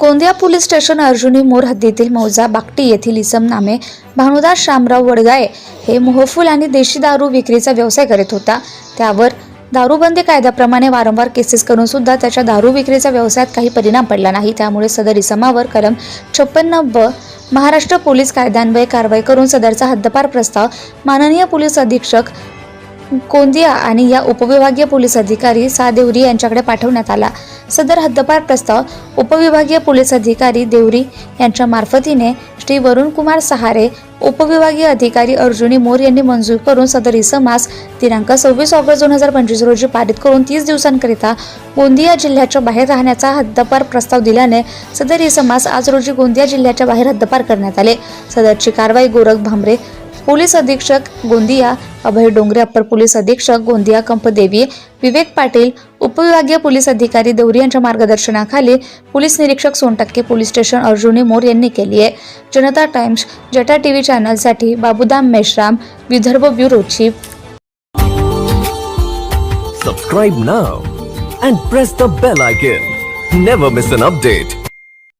Gondia police station Arjuni Mor हद्दीतील मौजा बाकटी येथील इसम नामे भानुदास शामराव वडगाळे हे मोहफूल आणि देशी दारू विक्रीचा व्यवसाय करीत होता. त्यावर दारूबंदी कायद्याप्रमाणे वारंवार केसेस करून सुद्धा त्याच्या दारू विक्रीचा व्यवसायात काही परिणाम पडला नाही. त्यामुळे सदर इसमावर कलम छप्पन्न ब महाराष्ट्र पोलीस कायद्यान्वये कारवाई करून सदरचा हद्दपार प्रस्ताव माननीय पोलीस अधीक्षक गोंदिया आणि या उपविभागीय पोलीस अधिकारी सादेवरी यांच्याकडे पाठवण्यात आला. सदर हद्दपार प्रस्ताव उपविभागीय पोलीस अधिकारी देवरी यांच्या मार्फतीने श्री वरुणकुमार सहारे उपविभागीय अधिकारी अर्जुनी मोर यांनी मंजूर करून सदर इसमास दिनांक सव्वीस ऑगस्ट दोन हजार पंचवीस रोजी पारित करून तीस दिवसांकरिता गोंदिया जिल्ह्याच्या बाहेर राहण्याचा हद्दपार प्रस्ताव दिल्याने सदर इसमास आज रोजी गोंदिया जिल्ह्याच्या बाहेर हद्दपार करण्यात आले. सदरची कारवाई गोरख भांबरे पोलीस अधीक्षक गोंदिया अभय डोंगरे अप्पर पोलीस अधीक्षक गोंदिया कंपदेवी विवेक पाटील उपविभागीय पोलीस अधिकारी देवरी यांच्या मार्गदर्शनाखाली पोलीस निरीक्षक सोनटक्के पोलीस स्टेशन अर्जुनी मोर यांनी केली आहे जनता टाइम्स जटा TV चॅनलसाठी Babudam Meshram Vidarbha bureau chief Subscribe now and press the bell icon. Never miss an.